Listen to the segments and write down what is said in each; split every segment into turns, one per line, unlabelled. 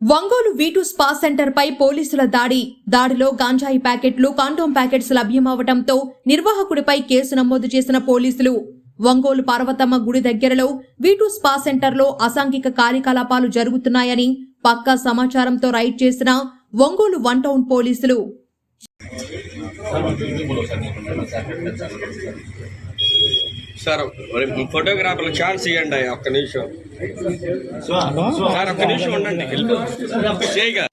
ఒంగోలు వీటు spa centre పై పోలీసుల దాడి. దాడిలో గాంజాయి ప్యాకెట్లు కాండోమ్ ప్యాకెట్స్ లభ్యమవటంతో నిర్వాహకుడిపై కేసు నమోదు చేసిన పోలీసులు. ఒంగోలు పార్వతమ్మ గుడి దగ్గరలో వీటు స్పా సెంటర్లో అసాంఘిక కార్యకలాపాలు జరుగుతున్నాయని పక్కా సమాచారంతో రైడ్ చేసిన ఒంగోలు వన్ టౌన్ పోలీసులు.
సార్ మరి ఛాన్స్ ఇవ్వండి ఒక్క నిమిషం. సార్ ఒక్క నిమిషం ఉండండి చేయగా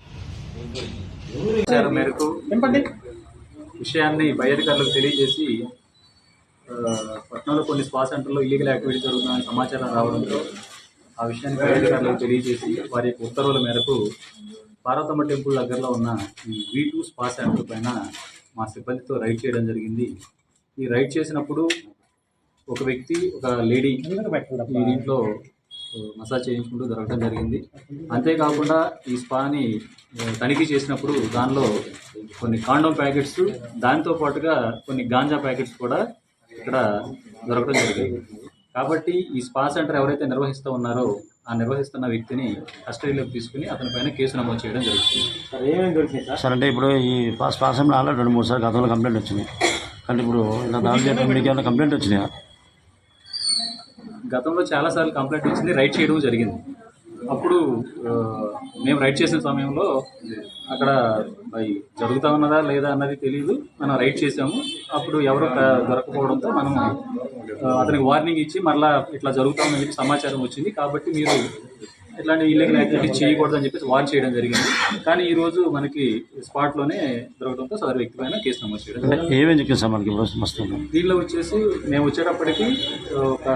మేరకు విషయాన్ని పై అధికారులకు తెలియజేసి పట్టణంలో కొన్ని స్పా సెంటర్లో ఇల్లీగల్ యాక్టివిటీ జరుగుతుందని సమాచారం రావడంతో ఆ విషయాన్ని పై అధికారులకు తెలియజేసి వారి యొక్క ఉత్తర్వుల మేరకు పార్వతమ్మ టెంపుల్ దగ్గరలో ఉన్న ఈ వీ టూ స్పా సెంటర్ పైన మా సిబ్బందితో రైడ్ చేయడం జరిగింది. ఈ రైడ్ చేసినప్పుడు ఒక వ్యక్తి ఒక లేడీ ఈ దీంట్లో మసాజ్ చేయించుకుంటూ దొరకడం జరిగింది. అంతేకాకుండా ఈ స్పాని తనిఖీ చేసినప్పుడు దానిలో కొన్ని కాండోమ్ ప్యాకెట్స్ దాంతో పాటుగా కొన్ని గాంజా ప్యాకెట్స్ కూడా ఇక్కడ దొరకడం జరిగింది. కాబట్టి ఈ స్పా సెంటర్ ఎవరైతే నిర్వహిస్తూ ఉన్నారో ఆ నిర్వహిస్తున్న వ్యక్తిని కస్టడీలోకి తీసుకుని అతని పైన కేసు నమోదు చేయడం జరుగుతుంది.
సార్ అంటే ఇప్పుడు ఈ పాస్ పాసంలో ఆల్రెడీ రెండు మూడు సార్లు గతంలో కంప్లైంట్ వచ్చింది కానీ ఇప్పుడు ఇలా దాడి చేయడం మీకు ఏమైనా కంప్లైంట్ వచ్చినాయా?
గతంలో చాలాసార్లు కంప్లైంట్ వచ్చింది రైడ్ చేయడం జరిగింది. అప్పుడు మేము రైడ్ చేసిన సమయంలో అక్కడ అవి జరుగుతా ఉన్నదా లేదా అన్నది తెలియదు మనం రైడ్ చేసాము అప్పుడు ఎవరు దొరకపోవడంతో మనం అతనికి వార్నింగ్ ఇచ్చి మరలా ఇట్లా జరుగుతా ఉందని సమాచారం వచ్చింది. కాబట్టి మీరు ఇట్లాంటి ఇల్లీగల్ యాక్టివిటీ చేయకూడదని చెప్పేసి వార్న్ చేయడం జరిగింది. కానీ ఈ రోజు మనకి స్పాట్లోనే దొరకడంతో సదరు వ్యక్తి పైన కేసు నమోదు చేయడం
ఏమేమి సార్ మనకి
దీనిలో వచ్చేసి మేము వచ్చేటప్పటికి ఒక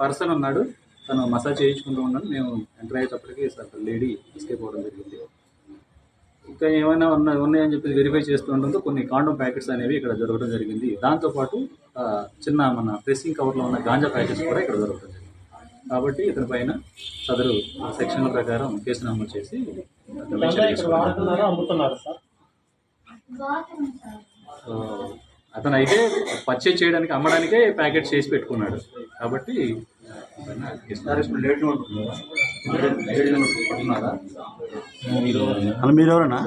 పర్సన్ ఉన్నాడు. తను మసాజ్ చేయించుకుంటూ ఉన్నాడు. మేము ఎంటర్ అయ్యేటప్పటికి అసలు లేడీ ఎస్కేప్ అవ్వడం జరిగింది. ఇంకా ఏమైనా ఉన్నాయి ఉన్నాయని చెప్పి వెరిఫై చేస్తూ ఉండడంతో కొన్ని కాండోమ్ ప్యాకెట్స్ అనేవి ఇక్కడ దొరకడం జరిగింది. దాంతోపాటు చిన్న మన ప్రెస్సింగ్ కవర్లో ఉన్న గాంజా ప్యాకెట్స్ కూడా ఇక్కడ దొరకడం జరిగింది. కాబట్టి ఇతని పైన సదరు సెక్షన్ల ప్రకారం కేసు నమోదు చేసి అతను అయితే పర్చేజ్ చేయడానికి అమ్మడానికే ప్యాకెట్ చేసి పెట్టుకున్నాడు. కాబట్టి
అలా మీరు ఎవరన్నా?